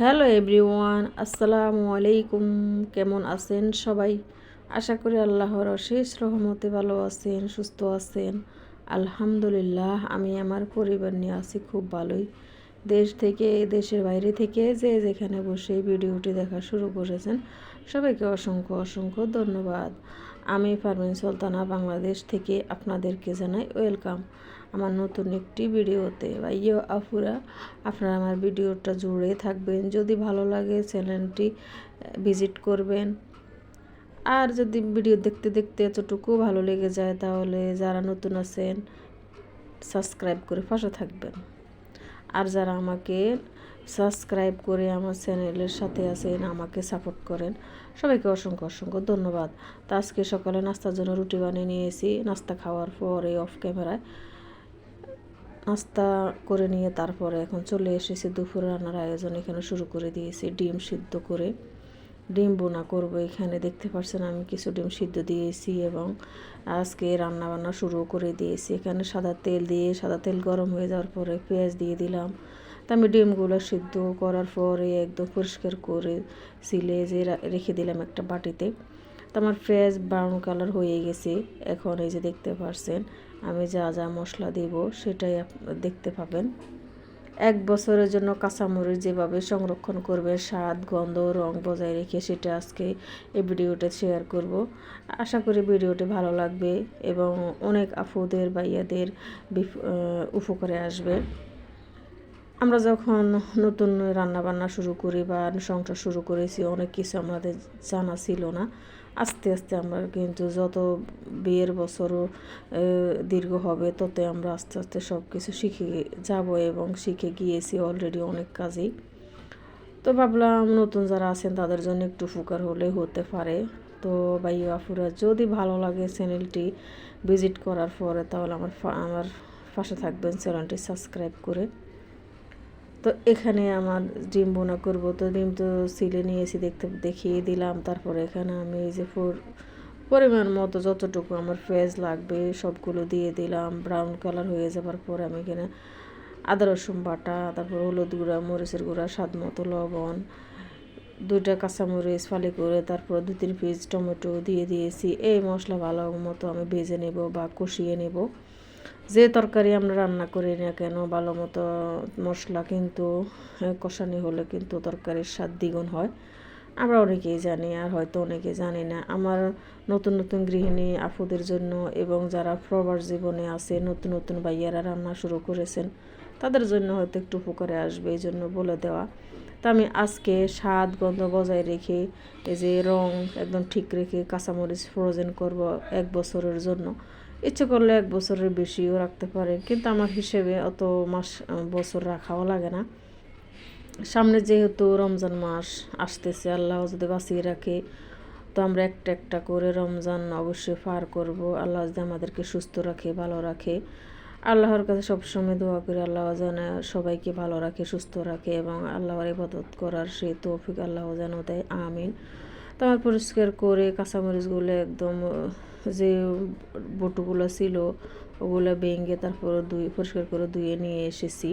Hello everyone, আসসালামু আলাইকুম। কেমন আছেন সবাই? আশা করি আল্লাহর অশেষ রহমতে ভালো আছেন, সুস্থ আছেন। আলহামদুলিল্লাহ, আমি আমার পরিবার নিয়ে আছি খুব ভালোই। দেশ থেকে, দেশের বাইরে থেকে যে যেখানে বসে ভিডিওটি দেখা শুরু করেছেন, সবাইকে অসংখ্য অসংখ্য ধন্যবাদ। আমি পারভিন সুলতানা, বাংলাদেশ থেকে আপনাদেরকে জানাই ওয়েলকাম আমার নতুন একটি ভিডিওতে। বা ইয়ে আফুরা আপনারা আমার ভিডিওটা জুড়ে থাকবেন। যদি ভালো লাগে চ্যানেলটি ভিজিট করবেন। আর যদি ভিডিও দেখতে দেখতে এতটুকু ভালো লেগে যায়, তাহলে যারা নতুন আছেন, সাবস্ক্রাইব করে পাশে থাকবেন। আর যারা আমাকে সাবস্ক্রাইব করে আমার চ্যানেলের সাথে আছেন, আমাকে সাপোর্ট করেন, সবাইকে অসংখ্য অসংখ্য ধন্যবাদ। তা আজকে সকালে নাস্তার জন্য রুটি বানিয়ে নিয়েছি, নাস্তা খাওয়ার পরে অফ ক্যামেরায় নাস্তা করে নিয়ে তারপরে এখন চলে এসেছি। দুপুর রান্নার আয়োজন এখানে শুরু করে দিয়েছি, ডিম সিদ্ধ করে। ডিম বোনা করব এখানে। দেখতে পাচ্ছেন আমি কিছু ডিম সিদ্ধ দিয়েছি এবং আজকে রান্না বান্না শুরু করে দিয়েছি। এখানে সাদা তেল দিয়ে, সাদা তেল গরম হয়ে যাওয়ার পরে পেঁয়াজ দিয়ে দিলাম। তা আমি ডিমগুলো সিদ্ধ করার পরে একদম পরিষ্কার করে সিলে যে রেখে দিলাম একটা বাটিতে। তো আমার পেঁয়াজ ব্রাউন কালার হয়ে গেছে। এখন এই যে দেখতে পারছেন, আমি যা যা মশলা দেব সেটাই দেখতে পাবেন। এক বছরের জন্য কাঁচামরিচ যেভাবে সংরক্ষণ করবে, স্বাদ, গন্ধ, রং বজায় রেখে সেটা আজকে এই ভিডিওটা শেয়ার করব। আশা করি ভিডিওটি ভালো লাগবে এবং অনেক আফুদের বা ইয়াদের উপকারে আসবে। আমরা যখন নতুন রান্না বান্না শুরু করি বা সংসার শুরু করেছি, অনেক কিছু আমাদের জানা ছিল না। আস্তে আস্তে আমরা কিন্তু যত বিয়ের বছরও দীর্ঘ হবে, ততই আমরা আস্তে আস্তে সব কিছু শিখে যাব এবং শিখে গিয়েছি অলরেডি অনেক কাজেই। তো ভাবলাম নতুন যারা আছেন তাদের জন্য একটু উপকার হলে হতে পারে। তো ভাই আফুরা যদি ভালো লাগে চ্যানেলটি ভিজিট করার পরে তাহলে আমার আমার পাশে থাকবেন চ্যানেলটি সাবস্ক্রাইব করে। তো এখানে আমার ডিম বোনা করব। তো ডিম তো সিলে নিয়েছি দেখতে, দেখিয়ে দিলাম। তারপরে এখানে আমি এই যে ফোর পরিমাণ মতো যতটুকু আমার ফেজ লাগবে সবগুলো দিয়ে দিলাম। ব্রাউন কালার হয়ে যাবার পর আমি এখানে আদা, রসুন বাটা, তারপর হলুদ গুঁড়া, মরিচের গুঁড়া, স্বাদ মতো লবণ, দুইটা কাঁচামরিচ ফালি করে তারপর দু, তিন পিস টমেটো দিয়ে দিয়েছি। এই মশলা ভালো মতো আমি ভেজে নেব বা কষিয়ে নেব। যে তরকারি আমরা রান্না করি না কেন, ভালো মতো মশলা কিন্তু কষানি হলে কিন্তু তরকারির স্বাদ দ্বিগুণ হয়। আমরা অনেকেই জানি আর হয়তো অনেকে জানি না, আমার নতুন নতুন গৃহিণী আফুদের জন্য এবং যারা প্রবার জীবনে আছে, নতুন নতুন ভাইয়ারা রান্না শুরু করেছেন, তাদের জন্য হয়তো একটু উপকারে আসবে এই জন্য বলে দেওয়া। তা আমি আজকে স্বাদ, গন্ধ বজায় রেখে এই যে রং একদম ঠিক রেখে কাঁচামরিচ ফ্রোজেন করব এক বছরের জন্য। ইচ্ছে করলে এক বছরের বেশিও রাখতে পারে, কিন্তু আমার হিসেবে অত মাস বছর রাখাও লাগে না। সামনে যেহেতু রমজান মাস আসতেছে, আল্লাহ যদি বাঁচিয়ে রাখে, তো আমরা একটা একটা করে রমজান অবশ্যই পার করব। আল্লাহ যদি আমাদেরকে সুস্থ রাখে, ভালো রাখে, আল্লাহর কাছে সবসময় দোয়া করি, আল্লাহ যেন সবাইকে ভালো রাখে, সুস্থ রাখে এবং আল্লাহর ইবাদত করার সেই তৌফিক আল্লাহ যেন দেয়, আমিন। তো আমার পরিষ্কার করে কাঁচামরিচগুলো একদম যে বটুগুলো ছিল, ওগুলো ভেঙে তারপর দুই পরিষ্কার করে ধুয়ে নিয়ে এসেছি।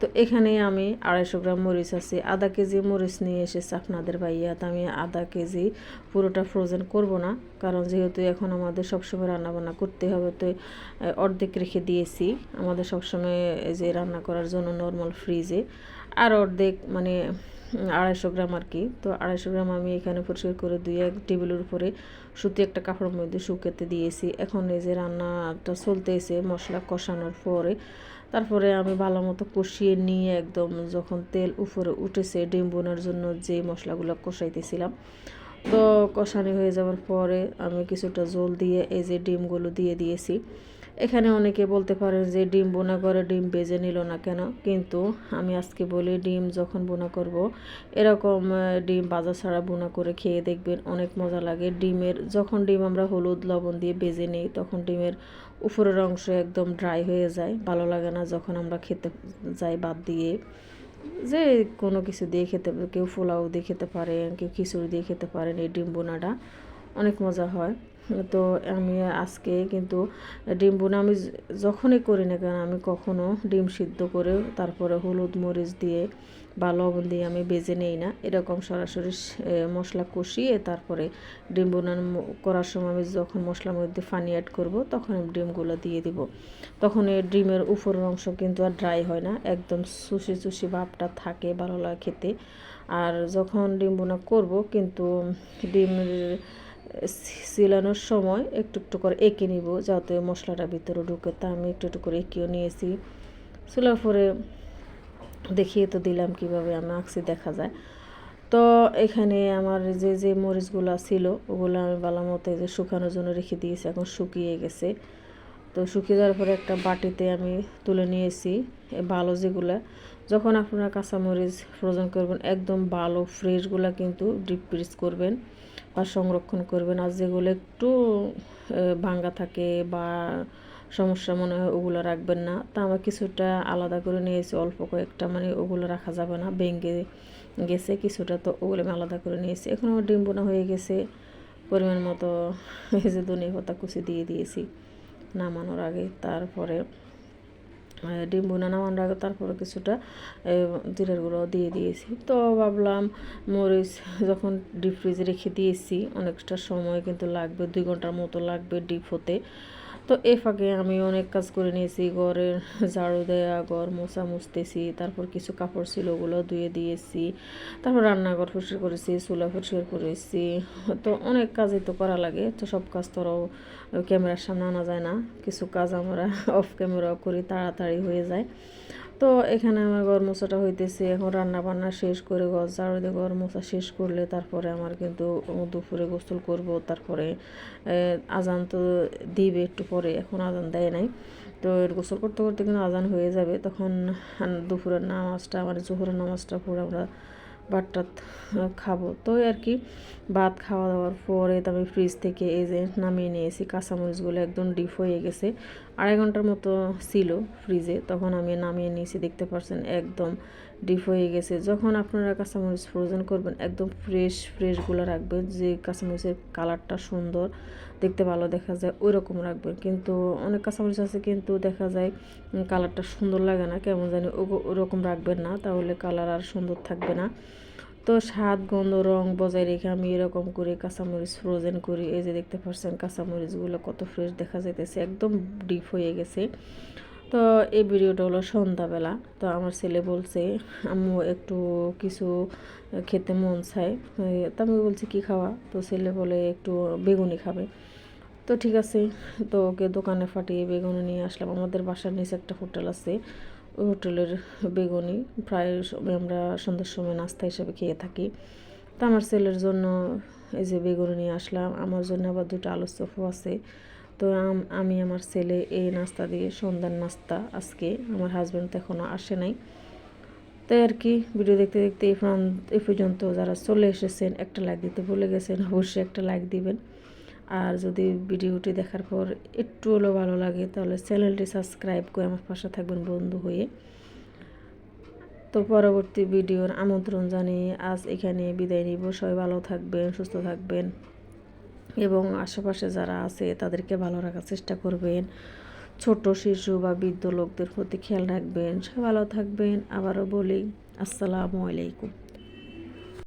তো এখানে আমি আড়াইশো গ্রাম মরিচ আছে, আধা কেজি মরিচ নিয়ে এসেছি আপনাদের ভাইয়া। তো আমি আধা কেজি পুরোটা ফ্রোজেন করব না, কারণ যেহেতু এখন আমাদের সবসময় রান্নাবান্না করতে হবে, তো অর্ধেক রেখে দিয়েছি। আমাদের সবসময় যে রান্না করার জন্য নর্মাল ফ্রিজে আর অর্ধেক মানে আড়াইশো গ্রাম আর কি। তো আড়াইশো গ্রাম আমি এখানে পরিষ্কার করে দুই এক টেবিলের উপরে সুতি একটা কাপড়ের মধ্যে শুকাতে দিয়েছি। এখন এই যে রান্নাটা চলতেছে মশলা কষানোর পরে। তারপরে আমি ভালো মতো কষিয়ে নিয়ে একদম যখন তেল উপরে উঠেছে ডিম বোনার জন্য যে মশলাগুলো কষাইতেছিলাম। তো কষানি হয়ে যাওয়ার পরে আমি কিছুটা জল দিয়ে এই যে ডিমগুলো দিয়ে দিয়েছি। এখানে অনেকে বলতে পারেন যে ডিম বোনা করে ডিম বেজে নিল না কেন? কিন্তু আমি আজকে বলি ডিম যখন বোনা করব, এরকম ডিম বাজার ছাড়া বোনা করে খেয়ে দেখবেন অনেক মজা লাগে। ডিমের, যখন ডিম আমরা হলুদ লবণ দিয়ে বেজে নিই, তখন ডিমের উপরের অংশ একদম ড্রাই হয়ে যায়। ভালো লাগে না যখন আমরা খেতে যাই বাদ দিয়ে। যে কোনো কিছু দিয়ে খেতে, কেউ পোলাও দিয়ে খেতে পারেন, কেউ খিচুড়ি দিয়ে খেতে পারেন, এই ডিম বোনাটা অনেক মজা হয়। তো আমি আজকে কিন্তু ডিম বোনা আমি যখনই করি না কেন, আমি কখনো ডিম সিদ্ধ করে তারপরে হলুদ মরিচ দিয়ে বা লবণ দিয়ে আমি বেজে নেই না। এরকম সরাসরি মশলা কষিয়ে তারপরে ডিম বোনান করার সময় আমি যখন মশলার মধ্যে পানি অ্যাড করব, তখন আমি ডিমগুলো দিয়ে দিব। তখন এই ডিমের উপরের অংশ কিন্তু আর ড্রাই হয় না, একদম সুসি চুষি ভাবটা থাকে ভালো লাগে খেতে। আর যখন ডিম বোনা করব, কিন্তু ডিম সিলানোর সময় একটু একটু করে এঁকে নিব, যাতে মশলাটা ভিতরে ঢুকে। তা আমি একটু একটু করে এঁকেও নিয়েছি। চুলার পরে দেখিয়ে তো দিলাম কীভাবে আমি আঁকছি, দেখা যায়। তো এখানে আমার যে যে মরিচগুলো ছিল, ওগুলো আমি ভালো মতো যে শুকানোর জন্য রেখে দিয়েছি, এখন শুকিয়ে গেছে। তো শুকিয়ে যাওয়ার পরে একটা বাটিতে আমি তুলে নিয়েছি ভালো যেগুলো। যখন আপনারা কাঁচামরিচ ফ্রোজেন করবেন, একদম ভালো ফ্রেশগুলো কিন্তু ডিপ ফ্রিজ করবেন বা সংরক্ষণ করবেন। আর যেগুলো একটু ভাঙ্গা থাকে বা সমস্যা মনে হয় ওগুলো রাখবেন না। তা আমার কিছুটা আলাদা করে নিয়েছি, অল্প কয়েকটা মানে ওগুলো রাখা যাবে না, ভেঙে গেছে কিছুটা, তো ওগুলো আমি আলাদা করে নিয়েছি। এখন আমার ডিম বোনা হয়ে গেছে, পরিমাণ মতো, এই যে ধনিয়া পাতা কুচি দিয়ে দিয়েছি, নামানোর আগে, তারপরে ডিম বোনা নামানোর আগে তারপরে কিছুটা জিরের গুঁড়ো দিয়ে দিয়েছি। তো ভাবলাম মরিচ যখন ডিপ ফ্রিজে রেখে দিয়েছি, অনেকটা সময় কিন্তু লাগবে, দুই ঘণ্টার মতো লাগবে ডিপ হতে। তো এ ফাঁকে আমি অনেক কাজ করে নিয়েছি, ঘরের ঝাড়ু দেয়া, ঘর মোছা মুছতেছি, তারপর কিছু কাপড় ছিল ওগুলো ধুয়ে দিয়েছি, তারপর রান্নাঘর পরিষ্কার করেছি, চুলা পরিষ্কার করেছি। তো অনেক কাজই তো করা লাগে, তো সব কাজ তো ক্যামেরার সামনে আনা যায় না। কিছু কাজ আমরা অফ ক্যামেরাও করি, তাড়াতাড়ি হয়ে যায়। তো এখানে আমার ঘর মোছাটা হইতেছে, এখন রান্না বান্না শেষ করে ঘর ঝাড়ু দিয়ে ঘর মোছা শেষ করলে তারপরে আমার কিন্তু দুপুরে গোসল করব, তারপরে আজান তো দিবে একটু পরে, এখন আজান দেয় নাই। তো এর গোসল করতে করতে কিন্তু আজান হয়ে যাবে, তখন দুপুরের নামাজটা আমার জোহরের নামাজটা পড়ে আমরা টাত খাব। তো আর কি, ভাত খাওয়া দাওয়ার পরে আমি ফ্রিজ থেকে এই যে নামিয়ে নিয়েছি, কাঁচামরিচগুলো একদম ডিপ হয়ে গেছে। আড়াই ঘণ্টার মতো ছিল ফ্রিজে তখন আমি নামিয়ে নিয়েছি, দেখতে পারছেন, একদম ডিপ হয়ে গেছে। যখন আপনারা কাঁচামরিচ ফ্রোজেন করবেন, একদম ফ্রেশ ফ্রেশগুলো রাখবেন। যে কাঁচামরিচের কালারটা সুন্দর, দেখতে ভালো দেখা যায় ওই রকম রাখবেন। কিন্তু অনেক কাঁচামরিচ আছে, কিন্তু দেখা যায় কালারটা সুন্দর লাগে না, কেমন জানি ওরকম রাখবেন না, তাহলে কালার আর সুন্দর থাকবে না। তো স্বাদ, গন্ধ, রং বজায় রেখে আমি এরকম করে কাঁচামরিচ ফ্রোজেন করি। এই যে দেখতে পাচ্ছেন, কাঁচামরিচগুলো কত ফ্রেশ দেখা যাইতেছে, একদম ডিপ হয়ে গেছে। তো এই ভিডিওটা হলো সন্ধ্যাবেলা। তো আমার ছেলে বলছে, আম্মু, একটু কিছু খেতে মন চায়। তো আমি বলছি, কী খাওয়া? তো ছেলে বলে, একটু বেগুনি খাবে। তো ঠিক আছে, তো ওকে দোকানে ফাটিয়ে বেগুনি নিয়ে আসলাম। আমাদের বাসার নিচে একটা হোটেল আছে, ওই হোটেলের বেগুনি। প্রায় আমরা সন্ধ্যার সময় নাস্তা হিসেবে খেয়ে থাকি। তো আমার ছেলের জন্য এই যে বেগুনি নিয়ে আসলাম। আমার জন্য আবার দুটো আলুর চপও আছে। তো আমি আমার ছেলে এই নাস্তা দিয়ে সন্ধ্যার নাস্তা আজকে, আমার হাজব্যান্ড তো এখনও আসে নাই। তাই আর কি ভিডিও দেখতে দেখতে এই পর্যন্ত যারা চলে এসেছেন, একটা লাইক দিতে ভুলে গেছেন, অবশ্যই একটা লাইক দিবেন। আর যদি ভিডিওটি দেখার পর একটু হলেও ভালো লাগে, তাহলে চ্যানেলটি সাবস্ক্রাইব করে আমার পাশে থাকবেন বন্ধু হয়ে। তো পরবর্তী ভিডিওর আমন্ত্রণ জানিয়ে আজ এখানে বিদায় নিব। সবাই ভালো থাকবেন, সুস্থ থাকবেন। এবং আশেপাশে যারা আছে, তাদেরকে ভালো রাখার চেষ্টা করবেন। ছোট, শিশু বা বৃদ্ধ লোকদের প্রতি খেয়াল রাখবেন। সবাই ভালো থাকবেন। আবারও বলি, আসসালামু আলাইকুম।